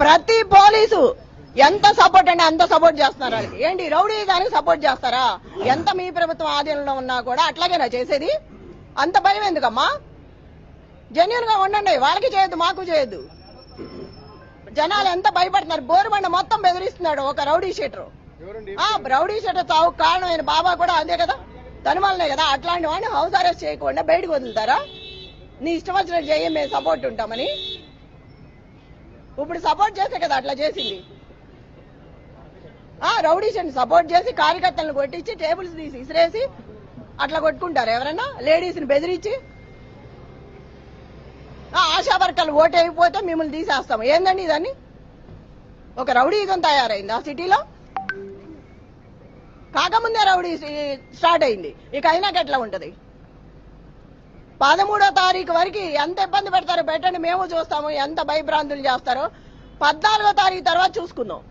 ప్రతి పోలీసు ఎంత సపోర్ట్ అంటే అంత సపోర్ట్ చేస్తున్నారు వాళ్ళకి. ఏంటి రౌడీ దానికి సపోర్ట్ చేస్తారా? ఎంత మీ ప్రభుత్వం ఆధీనంలో ఉన్నా కూడా అట్లాగేనా చేసేది? అంత భయం ఎందుకమ్మా? జెన్యున్గా ఉండండి వాళ్ళకి చేయొద్దు మాకు చేయొద్దు. జనాలు ఎంత భయపడుతున్నారు? బోరుబండ మొత్తం బెదిరిస్తున్నాడు ఒక రౌడీ షీటరు. ఆ రౌడీ షీటర్ చావు కారణమైన బాబా కూడా అదే కదా? తనుమలనే కదా? అట్లాంటి వాడిని హౌస్ అరెస్ట్ చేయకుండా బయటకు వదులుతారా? నీ ఇష్టం వచ్చినట్టు చేయి మేము సపోర్ట్ ఉంటామని. ఇప్పుడు సపోర్ట్ చేసే కదా అట్లా చేసింది. రౌడీషన్ సపోర్ట్ చేసి కార్యకర్తలను కొట్టించి టేబుల్స్ తీసి ఇసిరేసి అట్లా కొట్టుకుంటారు ఎవరైనా లేడీస్ని బెదిరించి ఆశా వర్కర్లు ఓటైపోతే అయిపోతే మిమ్మల్ని తీసేస్తాం. ఏందండి ఇదని? ఒక రౌడీ తయారైంది ఆ సిటీలో. కాకముందే రౌడీ స్టార్ట్ అయింది. ఇక అయినాక ఎట్లా ఉంటది? పదమూడో తారీఖు వరకు ఎంత ఇబ్బంది పెడతారో పెట్టండి మేము చూస్తాము ఎంత భయభ్రాంతులు చేస్తారో. పద్నాలుగో తారీఖు తర్వాత చూసుకుందాం.